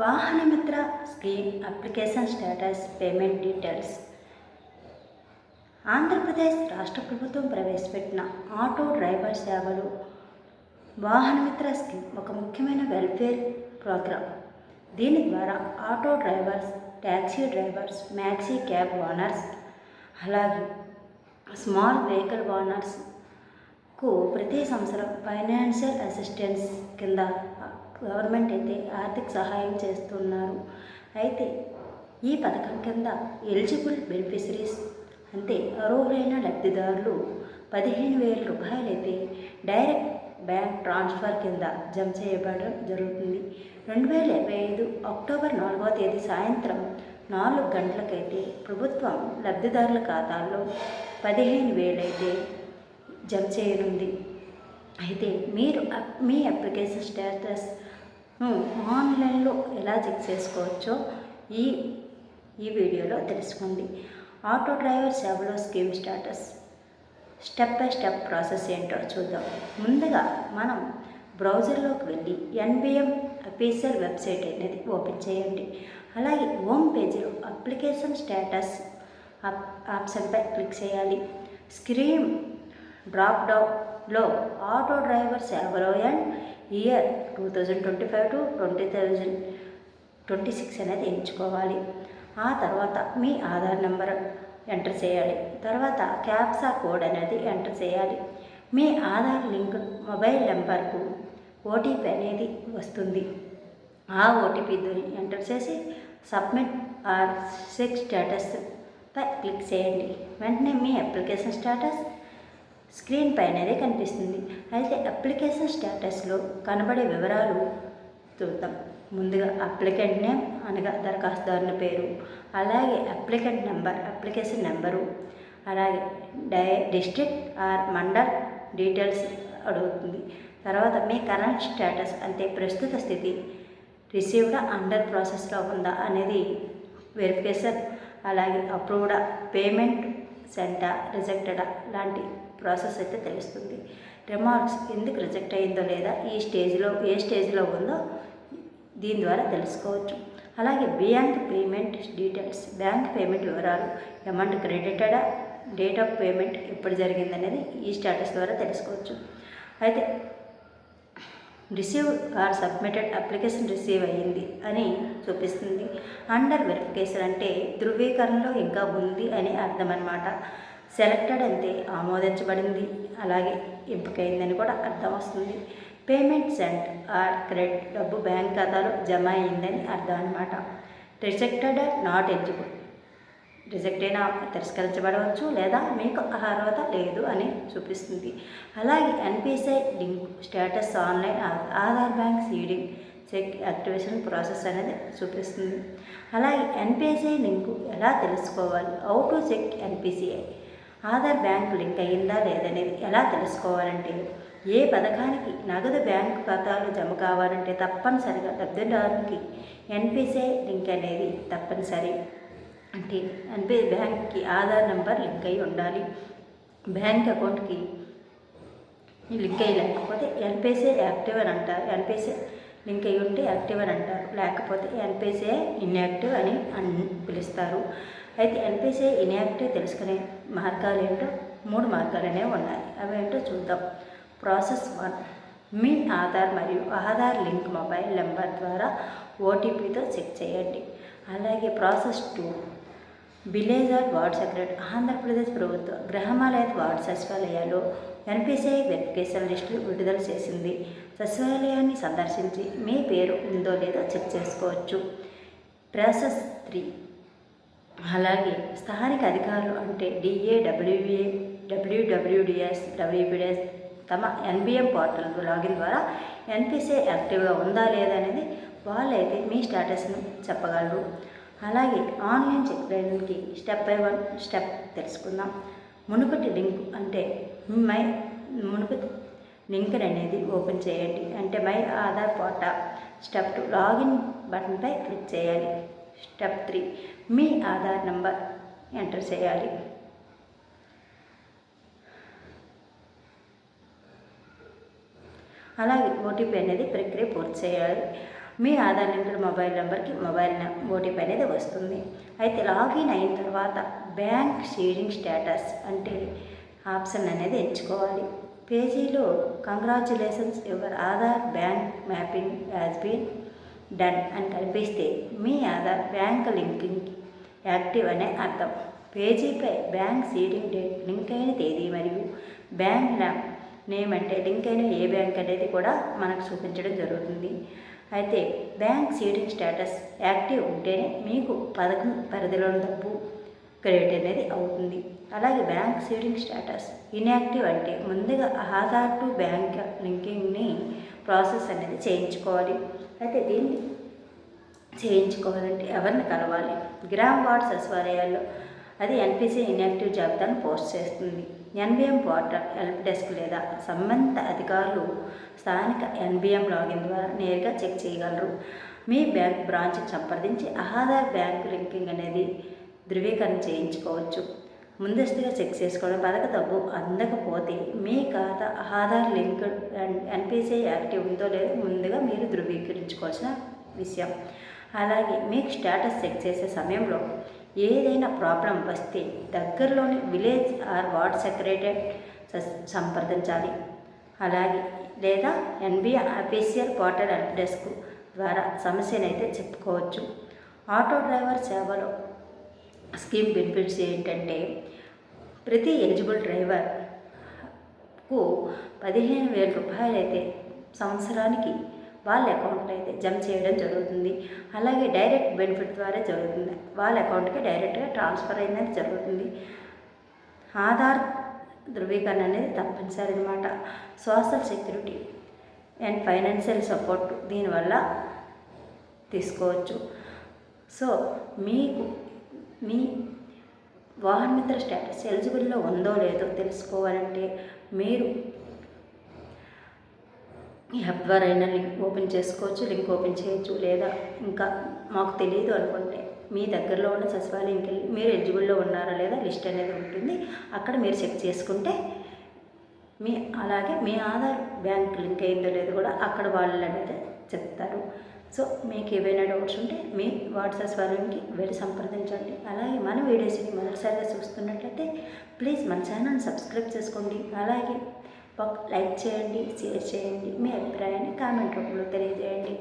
Vahanamitra scheme application status payment details. Andhra Pradesh రాష్ట్ర ప్రభుత్వం ప్రవేశపెట్టిన ఆటో డ్రైవర్ సేవలు. వాహనమిత్ర స్కీమ్ ఒక ముఖ్యమైన వెల్ఫేర్ ప్రోగ్రాం. దీని ద్వారా auto drivers taxi drivers maxi cab owners అలాగే స్మాల్ వెహికల్ ఓనర్స్కు ప్రతి సంవత్సరం ఫైనాన్షియల్ అసిస్టెన్స్ కింద గవర్నమెంట్ అయితే ఆర్థిక సహాయం చేస్తున్నారు. అయితే ఈ పథకం కింద ఎలిజిబుల్ బెనిఫిషరీస్ అంటే అర్హులైన లబ్ధిదారులు పదిహేను వేల రూపాయలైతే డైరెక్ట్ బ్యాంక్ ట్రాన్స్ఫర్ కింద జమ చేయబడడం జరుగుతుంది. రెండు వేల ఇరవై ఐదు అక్టోబర్ నాలుగవ తేదీ సాయంత్రం నాలుగు గంటలకైతే ప్రభుత్వం లబ్ధిదారుల ఖాతాల్లో పదిహేను వేలైతే జమ చేయనుంది. అయితే మీరు అప్- మీ అప్లికేషన్ స్టేటస్ ఆన్లైన్లో ఎలా చెక్ చేసుకోవచ్చో ఈ ఈ వీడియోలో తెలుసుకోండి auto driver Sevalo scheme status. Step by step process ఏంటో చూద్దాం. ముందుగా మనం బ్రౌజర్లోకి వెళ్ళి ఎన్బిఎం అఫీషియల్ వెబ్సైట్ అనేది ఓపెన్ చేయండి. అలాగే హోమ్ పేజీలో అప్లికేషన్ స్టేటస్ ఆప్షన్పై క్లిక్ చేయాలి. స్క్రీన్ డ్రాప్ లో auto driver Sevalo and year two thousand twenty five to twenty thousand twenty six అనేది ఎంచుకోవాలి. ఆ తర్వాత మీ ఆధార్ నెంబర్ ఎంటర్ చేయాలి. తర్వాత క్యాప్సా కోడ్ అనేది ఎంటర్ చేయాలి. మీ ఆధార్ లింక్ మొబైల్ నెంబర్కు ఓటీపీ అనేది వస్తుంది. ఆ ఓటీపీతో ఎంటర్ చేసి సబ్మిట్ ఆర్ సిక్స్ స్టేటస్పై క్లిక్ చేయండి. వెంటనే మీ అప్లికేషన్ స్టేటస్ స్క్రీన్ పైనదే కనిపిస్తుంది. అయితే అప్లికేషన్ స్టేటస్లో కనబడే వివరాలు చూద్దాం. ముందుగా అప్లికెంట్ నేమ్ అనగా దరఖాస్తుదారుని పేరు అలాగే అప్లికెంట్ నెంబర్ అప్లికేషన్ నెంబరు అలాగే డై డిస్ట్రిక్ట్ ఆర్ మండల్ డీటెయిల్స్ అడుగుతుంది. తర్వాత మీ కరెంట్ స్టేటస్ అంటే ప్రస్తుత స్థితి రిసీవ్డ్ అండర్ ప్రాసెస్లో ఉందా అనేది వెరిఫికేషన్ అలాగే అప్రూవ్డా పేమెంట్ సెంటా రిజెక్టెడా లాంటి ప్రాసెస్ అయితే తెలుస్తుంది. రిమార్క్స్ ఎందుకు రిజెక్ట్ అయిందో లేదా ఈ స్టేజ్లో ఏ స్టేజ్లో ఉందో దీని ద్వారా తెలుసుకోవచ్చు. అలాగే bank payment details bank payment వివరాలు అమౌంట్ క్రెడిటెడా డేట్ ఆఫ్ పేమెంట్ ఎప్పుడు జరిగిందనేది ఈ స్టేటస్ ద్వారా తెలుసుకోవచ్చు. అయితే receive or submitted application receive అయ్యింది అని చూపిస్తుంది. అండర్ వెరిఫికేషన్ అంటే ధృవీకరణలో ఇంకా ఉంది అని అర్థం అనమాట సెలెక్టెడ్ అంటే ఆమోదించబడింది. అలాగే ఎంపికైందని కూడా అర్థం వస్తుంది. పేమెంట్ సెంట్ ఆర్ క్రెడిట్ డబ్బు బ్యాంక్ ఖాతాలో జమ అయిందని అర్థం అనమాట రిజెక్టెడ్ నాట్ ఎలిజిబుల్. రిజెక్ట్ అయినా తిరస్కరించబడవచ్చు లేదా మీకు అర్హత లేదు అని చూపిస్తుంది. అలాగే NPCI link status online Aadhaar bank seeding check activation process అనేది చూపిస్తుంది. అలాగే ఎన్పిసిఐ లింకు ఎలా తెలుసుకోవాలి? How to check NPCI? Aadhaar bank link అయ్యిందా లేదనేది ఎలా తెలుసుకోవాలంటే ఏ పథకానికి నగదు బ్యాంకు ఖాతాలు జమ కావాలంటే తప్పనిసరిగా లబ్ధిదారునికి ఎన్పిసిఐ లింక్ అనేది తప్పనిసరి. అంటే అంటే బ్యాంక్కి ఆధార్ నెంబర్ లింక్ అయి ఉండాలి. బ్యాంక్ అకౌంట్కి లింక్ అయ్యి లేకపోతే ఎన్పిసిఐ యాక్టివ్ అని అంటారు. ఎన్పిసిఐ లింక్ అయ్యి ఉంటే యాక్టివ్ అని అంటారు. లేకపోతే ఎన్పిసిఐ ఇన్యాక్టివ్ అని అన్ పిలుస్తారు. అయితే ఎన్పిసిఐ ఇన్యాక్టివ్ తెలుసుకునే మార్గాలు ఏంటో? మూడు మార్గాలు అనేవి ఉన్నాయి. అవి ఏంటో చూద్దాం. Process one. మీ ఆధార్ మరియు ఆధార్ లింక్ మొబైల్ నెంబర్ ద్వారా ఓటీపీతో చెక్ చేయండి. అలాగే process two. Village or ward secretary. Andhra Pradesh ప్రభుత్వ గ్రహమాలయ వార్డ్ సచివాలయాల్లో ఎన్పిసిఐ వెరిఫికేషన్ లిస్టులు విడుదల చేసింది. సచివాలయాన్ని సందర్శించి మీ పేరు ఉందో లేదో చెక్ చేసుకోవచ్చు. Process three. అలాగే స్థానిక అధికారులు అంటే డిఏ డబ్ల్యూఏ డబ్ల్యూడబ్ల్యూడిఎస్ డబ్ల్యూపీడిఎస్ తమ ఎన్బిఎం పోర్టల్ లాగిన్ ద్వారా ఎన్పిసిఐ యాక్టివ్గా ఉందా లేదా అనేది వాళ్ళైతే మీ స్టేటస్ను చెప్పగలరు. అలాగే ఆన్లైన్ చెక్ చేయడానికి స్టెప్ బై వన్ స్టెప్ తెలుసుకుందాం. మునుపటి లింక్ అంటే మై మునుపటి లింక్ అనేది ఓపెన్ చేయండి. అంటే my Aadhaar portal step two login బటన్పై క్లిక్ చేయాలి. స్టెప్ త్రీ మీ ఆధార్ నంబర్ ఎంటర్ చేయాలి. అలాగే ఓటీపీ అనేది ప్రక్రియ పూర్తి చేయాలి. మీ ఆధార్ లింక్డ్ మొబైల్ నెంబర్కి మొబైల్ ఓటీపీ అనేది వస్తుంది. అయితే లాగిన్ అయిన తర్వాత బ్యాంక్ షేరింగ్ స్టేటస్ అంటే ఆప్షన్ అనేది ఎంచుకోవాలి. పేజీలో congratulations your Aadhaar bank mapping has been done అని కనిపిస్తే మీ ఆధార్ బ్యాంక్ లింకింగ్ యాక్టివ్ అనే అర్థం. పేజీపై బ్యాంక్ సీడింగ్ డేట్ లింక్ అయిన తేదీ మరియు బ్యాంక్ నేమ్ అంటే లింక్ అయిన ఏ బ్యాంక్ అనేది కూడా మనకు చూపించడం జరుగుతుంది. అయితే బ్యాంక్ సీడింగ్ స్టేటస్ యాక్టివ్ ఉంటేనే మీకు పథకం పరిధిలోని డబ్బు క్రెడిట్ అనేది అవుతుంది. అలాగే బ్యాంక్ సీడింగ్ స్టేటస్ ఇన్యాక్టివ్ అంటే ముందుగా ఆధార్ టు బ్యాంక్ లింకింగ్ని ప్రాసెస్ అనేది చేయించుకోవాలి. అయితే దీన్ని చేయించుకోవాలంటే ఎవరిని కలవాలి? గ్రామ్ వార్డ్ సచివాలయాల్లో అది ఎన్పిసి ఇన్యాక్టివ్ జాబితాను పోస్ట్ చేస్తుంది. ఎన్బిఎం పోర్టల్ హెల్ప్ డెస్క్ లేదా సంబంధిత అధికారులు స్థానిక ఎన్బిఎం లాగిన్ ద్వారా నేరుగా చెక్ చేయగలరు. మీ బ్యాంక్ బ్రాంచ్ సంప్రదించి ఆధార్ బ్యాంక్ లింకింగ్ అనేది ధృవీకరణ చేయించుకోవచ్చు. ముందస్తుగా చెక్ చేసుకోవడం పథక డబ్బు అందకపోతే మీ ఖాతా ఆధార్ లింక్ ఎన్పిసిఐ యాక్టివ్ ఉందో లేదో ముందుగా మీరు ధృవీకరించుకోవాల్సిన విషయం. అలాగే మీకు స్టేటస్ చెక్ చేసే సమయంలో ఏదైనా ప్రాబ్లం వస్తే దగ్గరలోని విలేజ్ ఆర్ వార్డ్ సెక్రటరీ సంప్రదించాలి. అలాగే లేదా NBI official portal help desk ద్వారా సమస్యనైతే చెప్పుకోవచ్చు. Auto driver Sevalo scheme benefits ఏంటంటే ప్రతి ఎలిజిబుల్ డ్రైవర్కు పదిహేను వేల రూపాయలు అయితే సంవత్సరానికి వాళ్ళ అకౌంట్లో అయితే జమ చేయడం జరుగుతుంది. అలాగే డైరెక్ట్ బెనిఫిట్ ద్వారా జరుగుతుంది. వాళ్ళ అకౌంట్కి డైరెక్ట్గా ట్రాన్స్ఫర్ అనేది జరుగుతుంది. ఆధార్ ధృవీకరణ అనేది తప్పనిసరి అనమాట social security and financial support దీనివల్ల తీసుకోవచ్చు. సో మీకు మీ వాహన మిత్ర స్టేటస్ ఎలిజిబుల్లో ఉందో లేదో తెలుసుకోవాలంటే మీరు యాప్ ద్వారా అయినా లింక్ ఓపెన్ చేసుకోవచ్చు లింక్ ఓపెన్ చేయొచ్చు లేదా ఇంకా మాకు తెలియదు అనుకుంటే మీ దగ్గరలో ఉన్న సచివాలయంకి వెళ్ళి మీరు ఎలిజిబుల్లో ఉన్నారా లేదా లిస్ట్ అనేది ఉంటుంది. అక్కడ మీరు చెక్ చేసుకుంటే మీ అలాగే మీ ఆధార్ బ్యాంక్ లింక్ అయిందో లేదో కూడా అక్కడ వాళ్ళు అనేది చెప్తారు. సో మీకు ఏవైనా డౌట్స్ ఉంటే మీ వాట్సాప్ సచివాలయంకి వెళ్ళి సంప్రదించండి. అలాగే మన వీడియోస్ని మొదటిసారిగా చూస్తున్నట్లయితే ప్లీజ్ మన ఛానల్ని సబ్స్క్రైబ్ చేసుకోండి. అలాగే లైక్ చేయండి షేర్ చేయండి. మీ అభిప్రాయాన్ని కామెంట్ రూపంలో తెలియజేయండి.